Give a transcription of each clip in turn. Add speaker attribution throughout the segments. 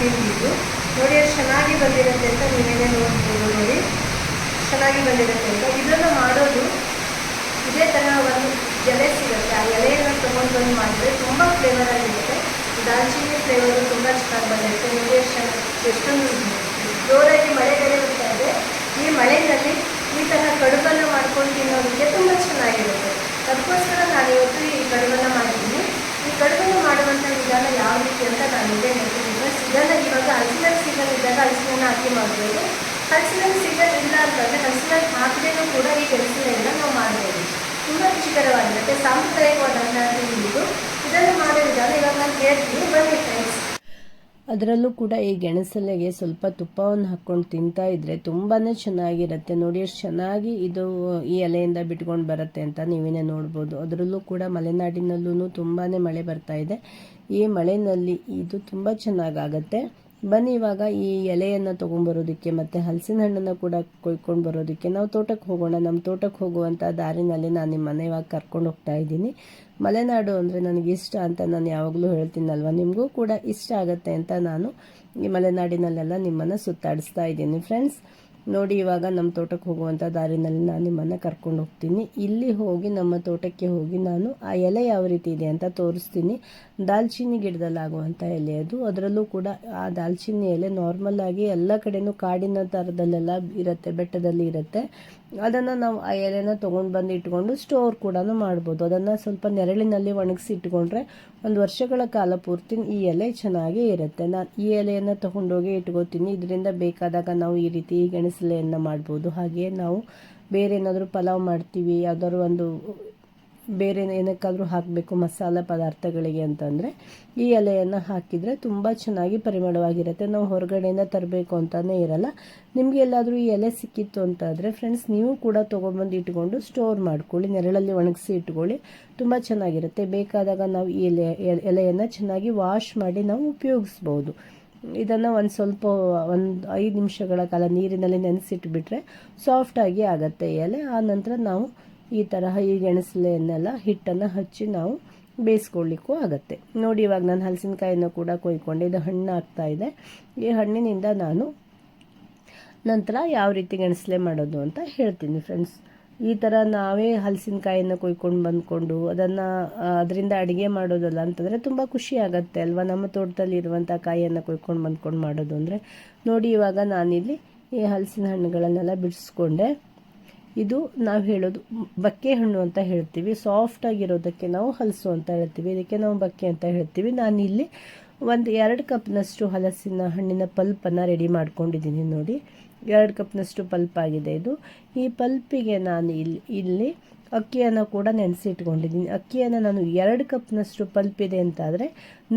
Speaker 1: ಇದು ನೋಡಿ, ಅದು ಚೆನ್ನಾಗಿ ಬಂದಿರುತ್ತೆ ಅಂತ ನೀವೇನೇ ನೋಡ್ಬೋದು ನೋಡಿ. ಚೆನ್ನಾಗಿ ಬಂದಿರುತ್ತೆ ಅಂತ. ಇದನ್ನು ಮಾಡೋದು ಇದೇ ಥರ ಒಂದು ಎಲೆ ಸಿಗುತ್ತೆ. ಆ ಎಲೆಯನ್ನು ತೊಗೊಂಡು ಬಂದು ಮಾಡಿದ್ರೆ ತುಂಬ ಫ್ಲೇವರ್ ಆಗಿರುತ್ತೆ. ದಾಲ್ಚಿನ್ನಿ ಫ್ಲೇವರು ತುಂಬ ಚೆನ್ನಾಗಿ ಬಂದಿರುತ್ತೆ. ನೋಡಿ ಅಷ್ಟು ಚೆನ್ನಾಗಿ ಎಷ್ಟೊಂದು ಜೋರಾಗಿ ಮಳೆ ಬೇರೆ ಬರ್ತಾ ಇದೆ. ಈ ಮಳೆಯಲ್ಲಿ ಈ ಥರ ಕಡುಬನ್ನು ಮಾಡ್ಕೊಂಡು ತಿನ್ನೋದಕ್ಕೆ ತುಂಬ ಚೆನ್ನಾಗಿರುತ್ತೆ. ಅದಕ್ಕೋಸ್ಕರ ನಾನು ಇವತ್ತು ಈ ಕಡುಬನ್ನು ಮಾಡಿದ್ದೀನಿ. ಈ ಕಡುಬನ್ನು ಮಾಡುವಂಥ ವಿಧಾನ ಯಾವ ರೀತಿ ಅಂತ ನಾನು ಇದೇ ಇದನ್ನು ಇವಾಗ ಹಲಸಿನ ಸೀಸನ್ ಇದ್ದಾಗ ಹಲಸಿನ ಹಾಕಿ ಮಾಡ್ಬೋದು. ಹಲಸಿನ ಸೀಸನ್ ಇಲ್ಲ ಅಂತಂದರೆ ಹಲಸಿನ ಹಾಕದೇನೂ ಕೂಡ ಈ ಕೆಲಸಗಳನ್ನ ನಾವು ಮಾಡ್ಬೋದು. ತುಂಬ ರುಚಿಕರವಾಗಿರುತ್ತೆ ಸಾಂಪ್ರದಾಯಿಕವಾದ ಇದನ್ನು ಮಾಡೋ ವಿಧಾನ ಇವಾಗ ನಾನು ಹೇಳ್ತೀನಿ. ಬನ್ನಿ ಫ್ರೆಂಡ್ಸ್
Speaker 2: ಅದರಲ್ಲೂ ಕೂಡ ಈ ಗೆಣಸಲೆಗೆ ಸ್ವಲ್ಪ ತುಪ್ಪವನ್ನು ಹಾಕ್ಕೊಂಡು ತಿಂತಾ ಇದ್ರೆ ತುಂಬಾ ಚೆನ್ನಾಗಿರುತ್ತೆ. ನೋಡಿ, ಎಷ್ಟು ಚೆನ್ನಾಗಿ ಇದು ಈ ಎಲೆಯಿಂದ ಬಿಟ್ಕೊಂಡು ಬರುತ್ತೆ ಅಂತ ನೀವೇನೇ ನೋಡ್ಬೋದು. ಅದರಲ್ಲೂ ಕೂಡ ಮಲೆನಾಡಿನಲ್ಲೂ ತುಂಬಾ ಮಳೆ ಬರ್ತಾ ಇದೆ. ಈ ಮಳೆನಲ್ಲಿ ಇದು ತುಂಬ ಚೆನ್ನಾಗಾಗತ್ತೆ. ಬನ್ನಿ, ಇವಾಗ ಈ ಎಲೆಯನ್ನು ತೊಗೊಂಬರೋದಕ್ಕೆ ಮತ್ತು ಹಲಸಿನ ಹಣ್ಣನ್ನು ಕೂಡ ಕೊಯ್ಕೊಂಡು ಬರೋದಕ್ಕೆ ನಾವು ತೋಟಕ್ಕೆ ಹೋಗೋಣ. ನಮ್ಮ ತೋಟಕ್ಕೆ ಹೋಗುವಂಥ ದಾರಿನಲ್ಲಿ ನಾನು ನಿಮ್ಮ ಮನೆ ಇವಾಗ ಕರ್ಕೊಂಡು ಹೋಗ್ತಾ ಇದ್ದೀನಿ. ಮಲೆನಾಡು ಅಂದರೆ ನನಗೆ ಇಷ್ಟ ಅಂತ ನಾನು ಯಾವಾಗಲೂ ಹೇಳ್ತೀನಲ್ವ? ನಿಮಗೂ ಕೂಡ ಇಷ್ಟ ಆಗುತ್ತೆ ಅಂತ ನಾನು ಈ ಮಲೆನಾಡಿನಲ್ಲೆಲ್ಲ ನಿಮ್ಮನ್ನು ಸುತ್ತಾಡಿಸ್ತಾ ಇದ್ದೀನಿ. ಫ್ರೆಂಡ್ಸ್ ನೋಡಿ ಇವಾಗ ನಮ್ಮ ತೋಟಕ್ಕೆ ಹೋಗುವಂಥ ದಾರಿನಲ್ಲಿ ನಾನು ನಿಮ್ಮನ್ನು ಕರ್ಕೊಂಡು ಹೋಗ್ತೀನಿ. ಇಲ್ಲಿ ಹೋಗಿ ನಮ್ಮ ತೋಟಕ್ಕೆ ಹೋಗಿ ನಾನು ಆ ಎಲೆ ಯಾವ ರೀತಿ ಇದೆ ಅಂತ ತೋರಿಸ್ತೀನಿ. ದಾಲ್ಚಿನ್ನಿ ಗಿಡದಲ್ಲಾಗುವಂಥ ಎಲೆ ಅದು. ಅದರಲ್ಲೂ ಕೂಡ ಆ ದಾಲ್ಚಿನ್ನಿ ಎಲೆ ನಾರ್ಮಲ್ ಆಗಿ ಎಲ್ಲ ಕಡೆನೂ ಕಾಡಿನ ಥರದಲ್ಲೆಲ್ಲ ಇರುತ್ತೆ, ಬೆಟ್ಟದಲ್ಲಿ ಇರುತ್ತೆ. ಅದನ್ನು ನಾವು ಆ ಎಲೆನ ತೊಗೊಂಡು ಬಂದು ಇಟ್ಕೊಂಡು ಸ್ಟೋರ್ ಕೂಡ ಮಾಡ್ಬೋದು. ಅದನ್ನು ಸ್ವಲ್ಪ ನೆರಳಿನಲ್ಲಿ ಒಣಗಿಸಿ ಇಟ್ಕೊಂಡ್ರೆ ಒಂದು ವರ್ಷಗಳ ಕಾಲ ಪೂರ್ತಿ ಈ ಎಲೆ ಚೆನ್ನಾಗೇ ಇರುತ್ತೆ. ನಾನು ಈ ಎಲೆಯನ್ನು ತೊಗೊಂಡೋಗಿ ಇಟ್ಕೋತೀನಿ. ಇದರಿಂದ ಬೇಕಾದಾಗ ನಾವು ಈ ರೀತಿ ಗೆಣಸಲೆಯನ್ನು ಮಾಡ್ಬೋದು. ಹಾಗೆ ನಾವು ಬೇರೆ ಏನಾದರೂ ಪಲಾವ್ ಮಾಡ್ತೀವಿ, ಯಾವ್ದಾದ್ರು ಒಂದು ಬೇರೆ ಏನಕ್ಕಾದರೂ ಹಾಕಬೇಕು ಮಸಾಲೆ ಪದಾರ್ಥಗಳಿಗೆ ಅಂತಂದರೆ, ಈ ಎಲೆಯನ್ನು ಹಾಕಿದರೆ ತುಂಬ ಚೆನ್ನಾಗಿ ಪರಿಮಳವಾಗಿರುತ್ತೆ. ನಾವು ಹೊರಗಡೆಯಿಂದ ತರಬೇಕು ಅಂತಲೇ ಇರಲ್ಲ. ನಿಮಗೆ ಎಲ್ಲಾದರೂ ಈ ಎಲೆ ಸಿಕ್ಕಿತ್ತು ಅಂತಾದರೆ ಫ್ರೆಂಡ್ಸ್ ನೀವು ಕೂಡ ತೊಗೊಂಬಂದು ಇಟ್ಕೊಂಡು ಸ್ಟೋರ್ ಮಾಡ್ಕೊಳ್ಳಿ. ನೆರಳಲ್ಲಿ ಒಣಗಿಸಿ ಇಟ್ಕೊಳ್ಳಿ. ತುಂಬ ಚೆನ್ನಾಗಿರುತ್ತೆ. ಬೇಕಾದಾಗ ನಾವು ಈ ಎಲೆ, ಎಲೆಯನ್ನು ಚೆನ್ನಾಗಿ ವಾಶ್ ಮಾಡಿ ನಾವು ಉಪಯೋಗಿಸ್ಬೋದು. ಇದನ್ನು ಒಂದು ಸ್ವಲ್ಪ, ಒಂದು ಐದು ನಿಮಿಷಗಳ ಕಾಲ ನೀರಿನಲ್ಲಿ ನೆನೆಸಿಟ್ಬಿಟ್ರೆ ಸಾಫ್ಟಾಗಿ ಆಗುತ್ತೆ ಎಲೆ. ಆ ನಂತರ ನಾವು ಈ ತರಹ ಈ ಗೆಣಸಲೆಯನ್ನೆಲ್ಲ ಹಿಟ್ಟನ್ನು ಹಚ್ಚಿ ನಾವು ಬೇಯಿಸ್ಕೊಳ್ಳಿಕ್ಕೂ ಆಗುತ್ತೆ. ನೋಡಿ, ಇವಾಗ ನಾನು ಹಲಸಿನಕಾಯಿನ ಕೂಡ ಕೊಯ್ಕೊಂಡು ಇದು ಹಣ್ಣು ಆಗ್ತಾ ಇದೆ. ಈ ಹಣ್ಣಿನಿಂದ ನಾನು ನಂತರ ಯಾವ ರೀತಿ ಗೆಣಸಲೆ ಮಾಡೋದು ಅಂತ ಹೇಳ್ತೀನಿ ಫ್ರೆಂಡ್ಸ್ ಈ ಥರ ನಾವೇ ಹಲಸಿನಕಾಯಿನ ಕುಯ್ಕೊಂಡು ಬಂದ್ಕೊಂಡು ಅದನ್ನು ಅದರಿಂದ ಅಡುಗೆ ಮಾಡೋದಲ್ಲ ಅಂತಂದರೆ ತುಂಬ ಖುಷಿ ಆಗುತ್ತೆ ಅಲ್ವಾ? ನಮ್ಮ ತೋಟದಲ್ಲಿ ಇರುವಂಥ ಕಾಯಿಯನ್ನು ಕುಯ್ಕೊಂಡು ಬಂದ್ಕೊಂಡು ಮಾಡೋದು ಅಂದರೆ ನೋಡಿ ಇವಾಗ ನಾನಿಲ್ಲಿ ಈ ಹಲಸಿನ ಹಣ್ಣುಗಳನ್ನೆಲ್ಲ ಬಿಡಿಸ್ಕೊಂಡೆ. ಇದು ನಾವು ಹೇಳೋದು ಬಕ್ಕೆ ಹಣ್ಣು ಅಂತ ಹೇಳ್ತೀವಿ. ಸಾಫ್ಟ್ ಆಗಿರೋದಕ್ಕೆ ನಾವು ಹಲಸು ಅಂತ ಹೇಳ್ತೀವಿ. ಇದಕ್ಕೆ ನಾವು ಬಕ್ಕೆ ಅಂತ ಹೇಳ್ತೀವಿ. ನಾನು ಇಲ್ಲಿ ಒಂದು ಎರಡು ಕಪ್ನಷ್ಟು ಹಲಸಿನ ಹಣ್ಣಿನ ಪಲ್ಪನ್ನು ರೆಡಿ ಮಾಡ್ಕೊಂಡಿದ್ದೀನಿ ನೋಡಿ. ಎರಡು ಕಪ್ನಷ್ಟು ಪಲ್ಪ್ ಆಗಿದೆ ಇದು. ಈ ಪಲ್ಪಿಗೆ ನಾನು ಇಲ್ಲಿ ಇಲ್ಲಿ ಅಕ್ಕಿಯನ್ನು ಕೂಡ ನೆನೆಸಿಟ್ಕೊಂಡಿದ್ದೀನಿ. ಅಕ್ಕಿಯನ್ನು ನಾನು ಎರಡು ಕಪ್ನಷ್ಟು ಪಲ್ಪ್ ಇದೆ ಅಂತಾದರೆ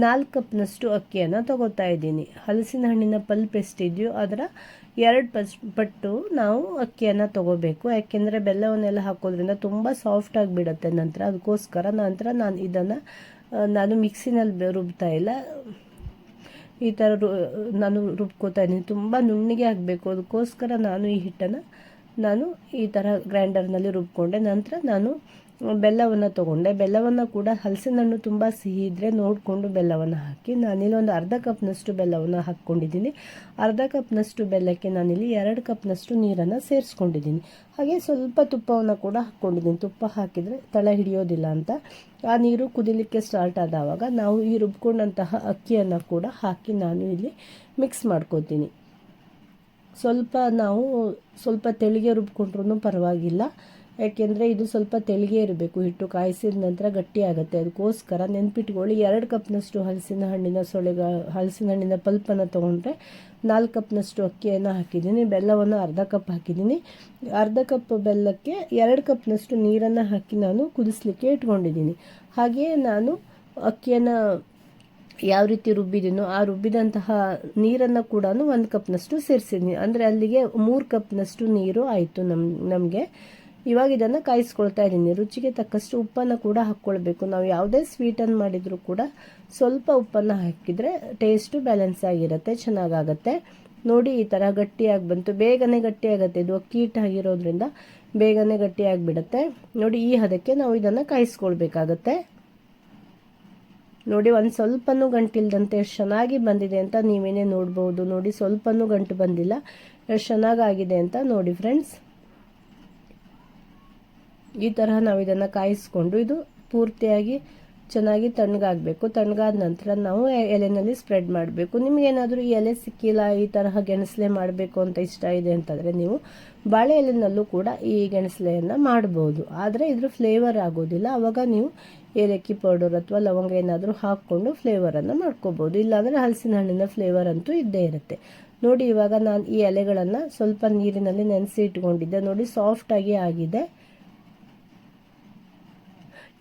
Speaker 2: ನಾಲ್ಕು ಕಪ್ನಷ್ಟು ಅಕ್ಕಿಯನ್ನು ತಗೋತಾ ಇದ್ದೀನಿ. ಹಲಸಿನ ಹಣ್ಣಿನ ಪಲ್ಪ್ ಎಷ್ಟಿದೆಯೋ ಅದರ ಎರಡು ಪಸ್, ಪಟ್ಟು ನಾವು ಅಕ್ಕಿಯನ್ನು ತೊಗೋಬೇಕು. ಯಾಕೆಂದರೆ ಬೆಲ್ಲವನ್ನೆಲ್ಲ ಹಾಕೋದ್ರಿಂದ ತುಂಬ ಸಾಫ್ಟ್ ಆಗಿಬಿಡುತ್ತೆ ನಂತರ. ಅದಕ್ಕೋಸ್ಕರ ನಂತರ ನಾನು ಇದನ್ನು ನಾನು ಮಿಕ್ಸಿನಲ್ಲಿ ರುಬ್ತಾ ಇಲ್ಲ. ಈ ಥರ ರು, ನಾನು ರುಬ್ಕೋತಾ ಇದ್ದೀನಿ. ತುಂಬ ನುಣ್ಣಗೆ ಆಗಬೇಕು. ಅದಕ್ಕೋಸ್ಕರ ನಾನು ಈ ಹಿಟ್ಟನ್ನು ನಾನು ಈ ಥರ ಗ್ರೈಂಡರ್ನಲ್ಲಿ ರುಬ್ಕೊಂಡೆ. ನಂತರ ನಾನು ಬೆಲ್ಲವನ್ನು ತೊಗೊಂಡೆ. ಬೆಲ್ಲವನ್ನು ಕೂಡ ಹಲಸಿನ ಹಣ್ಣು ತುಂಬ ಸಿಹಿ ಇದ್ದರೆ ನೋಡಿಕೊಂಡು ಬೆಲ್ಲವನ್ನು ಹಾಕಿ ನಾನಿಲ್ಲಿ ಒಂದು ಅರ್ಧ ಕಪ್ನಷ್ಟು ಬೆಲ್ಲವನ್ನು ಹಾಕ್ಕೊಂಡಿದ್ದೀನಿ. ಅರ್ಧ ಕಪ್ನಷ್ಟು ಬೆಲ್ಲಕ್ಕೆ ನಾನಿಲ್ಲಿ ಎರಡು ಕಪ್ನಷ್ಟು ನೀರನ್ನು ಸೇರಿಸ್ಕೊಂಡಿದ್ದೀನಿ. ಹಾಗೆ ಸ್ವಲ್ಪ ತುಪ್ಪವನ್ನು ಕೂಡ ಹಾಕ್ಕೊಂಡಿದ್ದೀನಿ. ತುಪ್ಪ ಹಾಕಿದರೆ ತಳ ಹಿಡಿಯೋದಿಲ್ಲ ಅಂತ. ಆ ನೀರು ಕುದಿಲಿಕ್ಕೆ ಸ್ಟಾರ್ಟ್ ಆದವಾಗ ನಾವು ಈ ರುಬ್ಕೊಂಡಂತಹ ಅಕ್ಕಿಯನ್ನು ಕೂಡ ಹಾಕಿ ನಾನು ಇಲ್ಲಿ ಮಿಕ್ಸ್ ಮಾಡ್ಕೋತೀನಿ. ಸ್ವಲ್ಪ ನಾವು ಸ್ವಲ್ಪ ತೆಳಿಗೆ ರುಬ್ಕೊಂಡ್ರೂ ಪರವಾಗಿಲ್ಲ. ಯಾಕೆಂದರೆ ಇದು ಸ್ವಲ್ಪ ತೆಳಿಗೆ ಇರಬೇಕು, ಹಿಟ್ಟು ಕಾಯಿಸಿದ ನಂತರ ಗಟ್ಟಿ ಆಗುತ್ತೆ. ಅದಕ್ಕೋಸ್ಕರ ನೆನ್ಪಿಟ್ಕೊಳ್ಳಿ, ಎರಡು ಕಪ್ನಷ್ಟು ಹಲಸಿನ ಹಣ್ಣಿನ ಸೊಳೆಗ ಹಲಸಿನ ಹಣ್ಣಿನ ಪಲ್ಪನ್ನು ತೊಗೊಂಡ್ರೆ ನಾಲ್ಕು ಕಪ್ನಷ್ಟು ಅಕ್ಕಿಯನ್ನು ಹಾಕಿದ್ದೀನಿ, ಬೆಲ್ಲವನ್ನು ಅರ್ಧ ಕಪ್ ಹಾಕಿದ್ದೀನಿ. ಅರ್ಧ ಕಪ್ ಬೆಲ್ಲಕ್ಕೆ ಎರಡು ಕಪ್ನಷ್ಟು ನೀರನ್ನು ಹಾಕಿ ನಾನು ಕುದಿಸ್ಲಿಕ್ಕೆ ಇಟ್ಕೊಂಡಿದ್ದೀನಿ. ಹಾಗೆಯೇ ನಾನು ಅಕ್ಕಿಯನ್ನು ಯಾವ ರೀತಿ ರುಬ್ಬಿದ್ದೀನೋ ಆ ರುಬ್ಬಿದಂತಹ ನೀರನ್ನು ಕೂಡ ಒಂದು ಕಪ್ನಷ್ಟು ಸೇರಿಸಿದ್ದೀನಿ ಅಂದರೆ ಅಲ್ಲಿಗೆ ಮೂರು ಕಪ್ನಷ್ಟು ನೀರು ಆಯಿತು ನಮ್ಮ ನಮಗೆ. ಇವಾಗ ಇದನ್ನು ಕಾಯಿಸ್ಕೊಳ್ತಾ ಇದ್ದೀನಿ. ರುಚಿಗೆ ತಕ್ಕಷ್ಟು ಉಪ್ಪನ್ನು ಕೂಡ ಹಾಕ್ಕೊಳ್ಬೇಕು. ನಾವು ಯಾವುದೇ ಸ್ವೀಟನ್ನು ಮಾಡಿದರೂ ಕೂಡ ಸ್ವಲ್ಪ ಉಪ್ಪನ್ನು ಹಾಕಿದರೆ ಟೇಸ್ಟು ಬ್ಯಾಲೆನ್ಸ್ ಆಗಿರುತ್ತೆ, ಚೆನ್ನಾಗಾಗತ್ತೆ. ನೋಡಿ, ಈ ಥರ ಗಟ್ಟಿಯಾಗಿ ಬಂತು. ಬೇಗನೆ ಗಟ್ಟಿಯಾಗುತ್ತೆ. ಇದು ಹಿಟ್ಟು ಆಗಿರೋದ್ರಿಂದ ಬೇಗನೆ ಗಟ್ಟಿಯಾಗಿಬಿಡುತ್ತೆ. ನೋಡಿ, ಈ ಹದಕ್ಕೆ ನಾವು ಇದನ್ನು ಕಾಯಿಸ್ಕೊಳ್ಬೇಕಾಗತ್ತೆ. ನೋಡಿ, ಒಂದು ಸ್ವಲ್ಪನೂ ಗಂಟಿಲ್ದಂತೆ ಎಷ್ಟು ಚೆನ್ನಾಗಿ ಬಂದಿದೆ ಅಂತ ನೀವೇನೇ ನೋಡ್ಬೋದು. ನೋಡಿ, ಸ್ವಲ್ಪನೂ ಗಂಟು ಬಂದಿಲ್ಲ. ಎಷ್ಟು ಚೆನ್ನಾಗಾಗಿದೆ ಅಂತ ನೋಡಿ ಫ್ರೆಂಡ್ಸ್ ಈ ತರಹ ನಾವು ಇದನ್ನು ಕಾಯಿಸ್ಕೊಂಡು ಇದು ಪೂರ್ತಿಯಾಗಿ ಚೆನ್ನಾಗಿ ತಣ್ಣಗಾಗಬೇಕು. ತಣ್ಣಗಾದ ನಂತರ ನಾವು ಎಲೆನಲ್ಲಿ ಸ್ಪ್ರೆಡ್ ಮಾಡಬೇಕು. ನಿಮಗೇನಾದರೂ ಈ ಎಲೆ ಸಿಕ್ಕಿಲ್ಲ, ಈ ತರಹ ಗೆಣಸಲೆ ಮಾಡಬೇಕು ಅಂತ ಇಷ್ಟ ಇದೆ ಅಂತಂದರೆ ನೀವು ಬಾಳೆ ಎಲೆನಲ್ಲೂ ಕೂಡ ಈ ಗೆಣಸಲೆಯನ್ನು ಮಾಡ್ಬೋದು. ಆದರೆ ಇದ್ರ ಫ್ಲೇವರ್ ಆಗೋದಿಲ್ಲ. ಆವಾಗ ನೀವು ಏಲಕ್ಕಿ ಪೌಡರ್ ಅಥವಾ ಲವಂಗ ಏನಾದರೂ ಹಾಕ್ಕೊಂಡು ಫ್ಲೇವರನ್ನು ಮಾಡ್ಕೋಬೋದು. ಇಲ್ಲಾಂದರೆ ಹಲಸಿನ ಹಣ್ಣಿನ ಫ್ಲೇವರ್ ಅಂತೂ ಇದ್ದೇ ಇರುತ್ತೆ. ನೋಡಿ ಇವಾಗ ನಾನು ಈ ಎಲೆಗಳನ್ನು ಸ್ವಲ್ಪ ನೀರಿನಲ್ಲಿ ನೆನೆಸಿ ಇಟ್ಕೊಂಡಿದ್ದೆ. ನೋಡಿ ಸಾಫ್ಟಾಗಿ ಆಗಿದೆ.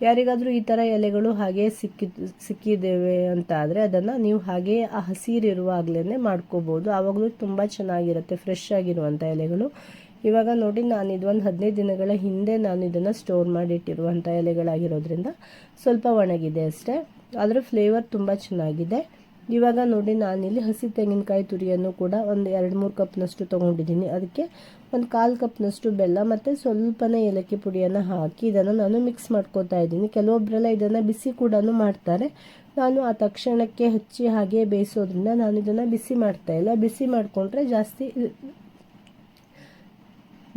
Speaker 2: ಯಾರಿಗಾದರೂ ಈ ಥರ ಎಲೆಗಳು ಹಾಗೆ ಸಿಕ್ಕಿ ಸಿಕ್ಕಿದ್ದೇವೆ ಅಂತ ಆದರೆ ಅದನ್ನು ನೀವು ಹಾಗೆ ಆ ಹಸಿರಿರುವಾಗಲೇ ಮಾಡ್ಕೋಬೋದು. ಆವಾಗಲೂ ತುಂಬ ಚೆನ್ನಾಗಿರುತ್ತೆ ಫ್ರೆಶ್ ಆಗಿರುವಂಥ ಎಲೆಗಳು. ಇವಾಗ ನೋಡಿ, ನಾನು ಇದು ಒಂದು ಹದಿನೈದು ದಿನಗಳ ಹಿಂದೆ ನಾನು ಇದನ್ನು ಸ್ಟೋರ್ ಮಾಡಿಟ್ಟಿರುವಂಥ ಎಲೆಗಳಾಗಿರೋದ್ರಿಂದ ಸ್ವಲ್ಪ ಒಣಗಿದೆ ಅಷ್ಟೇ. ಅದರ ಫ್ಲೇವರ್ ತುಂಬ ಚೆನ್ನಾಗಿದೆ. ಇವಾಗ ನೋಡಿ ನಾನಿಲ್ಲಿ ಹಸಿ ತೆಂಗಿನಕಾಯಿ ತುರಿಯನ್ನು ಕೂಡ ಒಂದು ಎರಡು ಮೂರು ಕಪ್ನಷ್ಟು ತೊಗೊಂಡಿದ್ದೀನಿ. ಅದಕ್ಕೆ ಒಂದು ಕಾಲು ಕಪ್ನಷ್ಟು ಬೆಲ್ಲ ಮತ್ತು ಸ್ವಲ್ಪನೇ ಏಲಕ್ಕಿ ಪುಡಿಯನ್ನು ಹಾಕಿ ಇದನ್ನು ನಾನು ಮಿಕ್ಸ್ ಮಾಡ್ಕೋತಾ ಇದ್ದೀನಿ. ಕೆಲವೊಬ್ಬರೆಲ್ಲ ಇದನ್ನು ಬಿಸಿ ಕೂಡ ಮಾಡ್ತಾರೆ. ನಾನು ಆ ತಕ್ಷಣಕ್ಕೆ ಹಚ್ಚಿ ಹಾಗೆ ಬೇಯಿಸೋದ್ರಿಂದ ನಾನು ಇದನ್ನು ಬಿಸಿ ಮಾಡ್ತಾ ಇಲ್ಲ. ಬಿಸಿ ಮಾಡಿಕೊಂಡ್ರೆ ಜಾಸ್ತಿ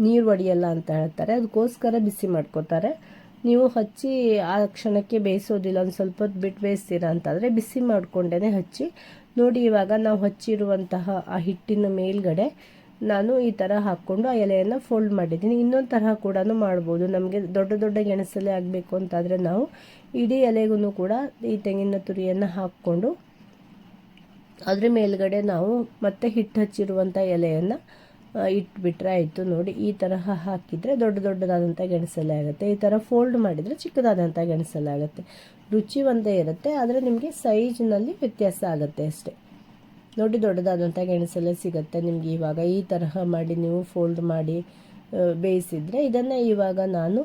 Speaker 2: ನೀರು ಒಡೆಯಲ್ಲ ಅಂತ ಹೇಳ್ತಾರೆ. ಅದಕ್ಕೋಸ್ಕರ ಬಿಸಿ ಮಾಡ್ಕೋತಾರೆ. ನೀವು ಹಚ್ಚಿ ಆ ಕ್ಷಣಕ್ಕೆ ಬೇಯಿಸೋದಿಲ್ಲ, ಒಂದು ಸ್ವಲ್ಪ ಹೊತ್ತು ಬಿಟ್ಟು ಬೇಯಿಸ್ತೀರಾ ಅಂತಂದರೆ ಬಿಸಿ ಮಾಡಿಕೊಂಡೇ ಹಚ್ಚಿ. ನೋಡಿ ಇವಾಗ ನಾವು ಹಚ್ಚಿರುವಂತಹ ಆ ಹಿಟ್ಟಿನ ಮೇಲ್ಗಡೆ ನಾನು ಈ ಥರ ಹಾಕ್ಕೊಂಡು ಆ ಎಲೆಯನ್ನು ಫೋಲ್ಡ್ ಮಾಡಿದ್ದೀನಿ. ಇನ್ನೊಂದು ತರಹ ಕೂಡ ಮಾಡ್ಬೋದು. ನಮಗೆ ದೊಡ್ಡ ದೊಡ್ಡ ಗೆಣಸಲೆ ಆಗಬೇಕು ಅಂತಾದರೆ ನಾವು ಇಡೀ ಎಲೆಗೂ ಕೂಡ ಈ ತೆಂಗಿನ ತುರಿಯನ್ನು ಹಾಕ್ಕೊಂಡು ಅದ್ರ ಮೇಲ್ಗಡೆ ನಾವು ಮತ್ತೆ ಹಿಟ್ಟು ಹಚ್ಚಿರುವಂಥ ಎಲೆಯನ್ನು ಇಟ್ಬಿಟ್ರೆ ಆಯಿತು ನೋಡಿ, ಈ ತರಹ ಹಾಕಿದರೆ ದೊಡ್ಡ ದೊಡ್ಡದಾದಂಥ ಗೆಣಸಲ್ಲೇ ಆಗುತ್ತೆ. ಈ ಥರ ಫೋಲ್ಡ್ ಮಾಡಿದರೆ ಚಿಕ್ಕದಾದಂಥ ಗೆಣಸಲ್ಲೇ ಆಗುತ್ತೆ. ರುಚಿ ಒಂದೇ ಇರುತ್ತೆ, ಆದರೆ ನಿಮಗೆ ಸೈಜ್ನಲ್ಲಿ ವ್ಯತ್ಯಾಸ ಆಗುತ್ತೆ ಅಷ್ಟೇ. ನೋಡಿ ದೊಡ್ಡದಾದಂಥ ಗೆಣಸಲ್ಲೇ ಸಿಗುತ್ತೆ ನಿಮಗೆ ಇವಾಗ. ಈ ತರಹ ಮಾಡಿ ನೀವು ಫೋಲ್ಡ್ ಮಾಡಿ ಬೇಯಿಸಿದರೆ ಇದನ್ನು ಇವಾಗ ನಾನು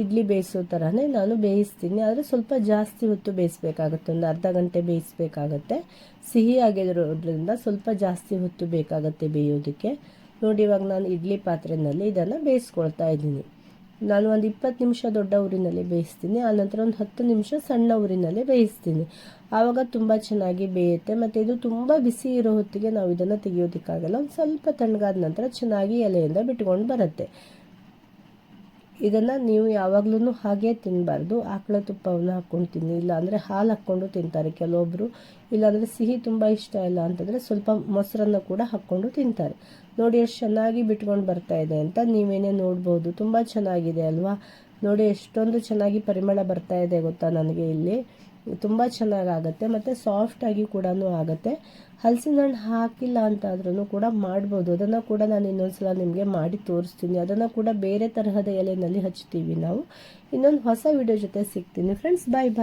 Speaker 2: ಇಡ್ಲಿ ಬೇಯಿಸೋ ಥರನೇ ನಾನು ಬೇಯಿಸ್ತೀನಿ. ಆದರೆ ಸ್ವಲ್ಪ ಜಾಸ್ತಿ ಹೊತ್ತು ಬೇಯಿಸ್ಬೇಕಾಗುತ್ತೆ, ಒಂದು ಅರ್ಧ ಗಂಟೆ ಬೇಯಿಸ್ಬೇಕಾಗತ್ತೆ. ಸಿಹಿ ಆಗಿರೋದ್ರಿಂದ ಸ್ವಲ್ಪ ಜಾಸ್ತಿ ಹೊತ್ತು ಬೇಕಾಗುತ್ತೆ ಬೇಯೋದಕ್ಕೆ. ನೋಡಿ, ಇವಾಗ ನಾನು ಇಡ್ಲಿ ಪಾತ್ರೆಯಲ್ಲಿ ಇದನ್ನು ಬೇಯಿಸ್ಕೊಳ್ತಾ ಇದ್ದೀನಿ. ನಾನು ಒಂದು ಇಪ್ಪತ್ತು ನಿಮಿಷ ದೊಡ್ಡ ಊರಿನಲ್ಲಿ ಬೇಯಿಸ್ತೀನಿ. ಆನಂತರ ಒಂದು ಹತ್ತು ನಿಮಿಷ ಸಣ್ಣ ಊರಿನಲ್ಲಿ ಬೇಯಿಸ್ತೀನಿ. ಆವಾಗ ತುಂಬ ಚೆನ್ನಾಗಿ ಬೇಯುತ್ತೆ. ಮತ್ತು ಇದು ತುಂಬ ಬಿಸಿ ಇರೋ ಹೊತ್ತಿಗೆ ನಾವು ಇದನ್ನು ತೆಗೆಯೋದಕ್ಕಾಗಲ್ಲ. ಒಂದು ಸ್ವಲ್ಪ ತಣ್ಣಗಾದ ನಂತರ ಚೆನ್ನಾಗಿ ಎಲೆಯಿಂದ ಬಿಟ್ಕೊಂಡು ಬರುತ್ತೆ. ಇದನ್ನು ನೀವು ಯಾವಾಗಲೂ ಹಾಗೆ ತಿನ್ನಬಾರ್ದು ಆಕಳ ತುಪ್ಪವನ್ನು ಹಾಕ್ಕೊಂಡು ತಿನ್ನಿ, ಇಲ್ಲಾಂದರೆ ಹಾಲು ಹಾಕ್ಕೊಂಡು ತಿಂತಾರೆ ಕೆಲವೊಬ್ಬರು ಇಲ್ಲಾಂದರೆ ಸಿಹಿ ತುಂಬ ಇಷ್ಟ ಇಲ್ಲ ಅಂತಂದರೆ ಸ್ವಲ್ಪ ಮೊಸರನ್ನು ಕೂಡ ಹಾಕ್ಕೊಂಡು ತಿಂತಾರೆ. ನೋಡಿ ಎಷ್ಟು ಚೆನ್ನಾಗಿ ಬಿಟ್ಕೊಂಡು ಬರ್ತಾ ಇದೆ ಅಂತ ನೀವೇನೇ ನೋಡ್ಬೋದು. ತುಂಬ ಚೆನ್ನಾಗಿದೆ ಅಲ್ವಾ? ನೋಡಿ ಎಷ್ಟೊಂದು ಚೆನ್ನಾಗಿ ಪರಿಮಳ ಬರ್ತಾ ಇದೆ ಗೊತ್ತಾ ನನಗೆ ಇಲ್ಲಿ. ತುಂಬ ಚೆನ್ನಾಗಾಗತ್ತೆ. ಮತ್ತು ಸಾಫ್ಟಾಗಿ ಕೂಡ ಆಗುತ್ತೆ. ಹಲಸಿನ ಹಣ್ಣು ಹಾಕಿಲ್ಲ ಅಂತಾದ್ರೂ ಕೂಡ ಮಾಡ್ಬೋದು. ಅದನ್ನು ಕೂಡ ನಾನು ಇನ್ನೊಂದ್ಸಲ ನಿಮಗೆ ಮಾಡಿ ತೋರಿಸ್ತೀನಿ. ಅದನ್ನು ಕೂಡ ಬೇರೆ ತರಹದ ಎಲೆಯಲ್ಲಿ ಹಚ್ತೀವಿ ನಾವು. ಇನ್ನೊಂದು ಹೊಸ ವಿಡಿಯೋ ಜೊತೆ ಸಿಗ್ತೀನಿ. ಫ್ರೆಂಡ್ಸ್ ಬಾಯ್ ಬಾಯ್